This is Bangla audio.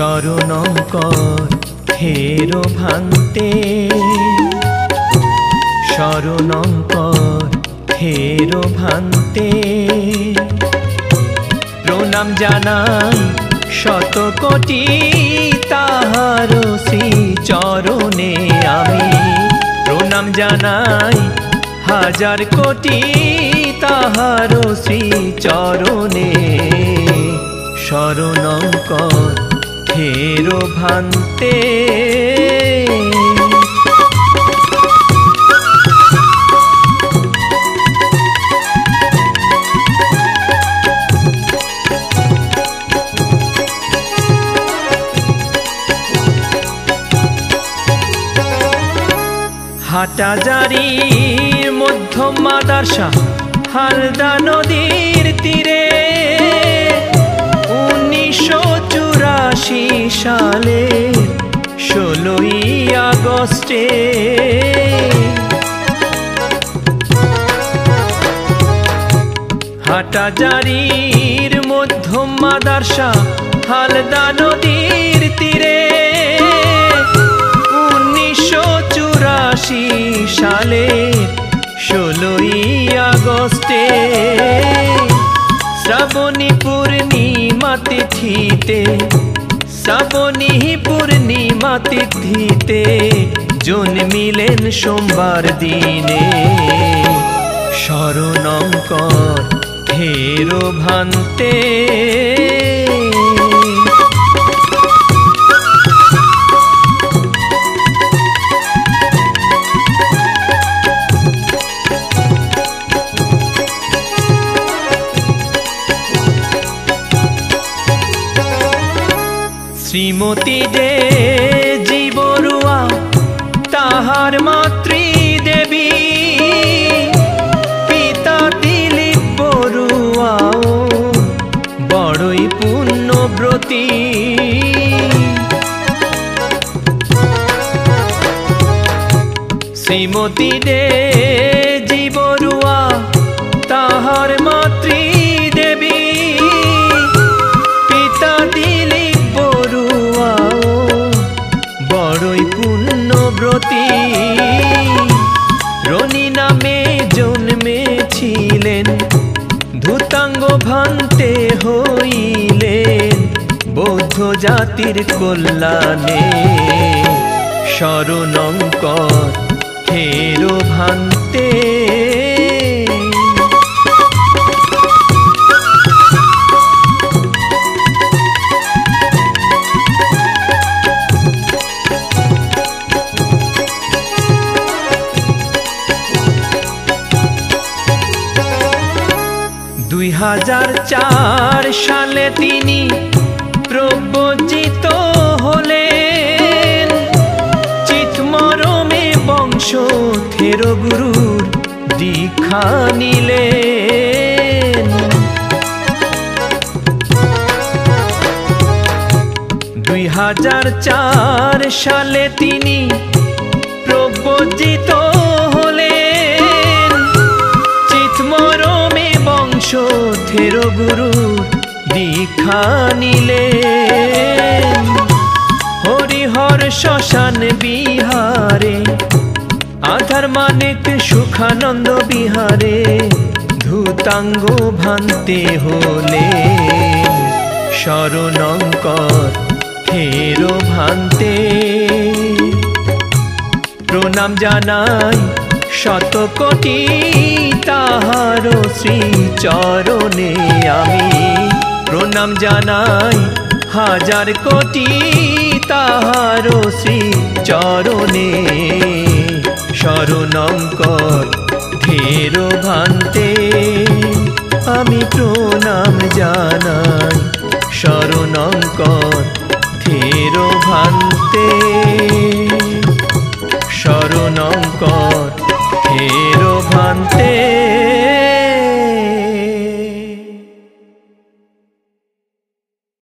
শরণঙ্কর হেরো ভান্তে শরণঙ্কর হেরো ভান্তে প্রণাম জানাই শত কোটি তাহার শ্রী চরণে আমি। প্রণাম জানাই হাজার কোটি তাহার শ্রী চরণে শরণঙ্কর হেরো ভান্তে। হাটাজারির মধ্যম মাদারসা হালদা নদীর সালে ষোলোই আগস্টে। হাটাজারির মধ্যম মাদারসা, হালদা নদীর তীরে। উনিশশো চুরাশি সালে ষোলোই আগস্টে শ্রাবণী পূর্ণিমা তিথিতে শ্রাবণী পূর্ণিমা তিথিতে। জন্মিলেন সোমবার দিনে। শরণঙ্কর হেরো ভান্তে। শ্রীমতী যে জীবরুয়া, তাহার মাতৃ দেবী। পিতা দিলীপ বড়ুয়াও বড়ই পুণ্যব্রতী। শ্রীমতী দে জীবরুয়া, তাহার মাতৃ ধূতাঙ্গ ভাঙতে হইলেন বৌদ্ধ জাতির কল্যাণে শরণঙ্কর ফেরো ভান্তে। দুই হাজার চার সালে তিনি প্রব্রজিত হলেন। চিতমরমে বংশ থের গুরুর দীক্ষা নিলেন। দুই হাজার চার সালে তিনি প্রব্রজিত থের গুরুর দীক্ষা নিলেন। হরিহর শ্মশান বিহারে, আধার মানিক সুখানন্দ বিহারে, ধূতাঙ্গ ভান্তে হলে। শরণঙ্কর হেরো ভান্তে। প্রণাম জানাই শত কোটি তাহার শ্রী চরণে আমি প্রণাম জানাই, হাজার কোটি তাহার শ্রী চরণে কর ধীর ভান্তে আমি প্রণাম জানাই শরণঙ্কর ধীর ভান্তে। শরণঙ্কর mente.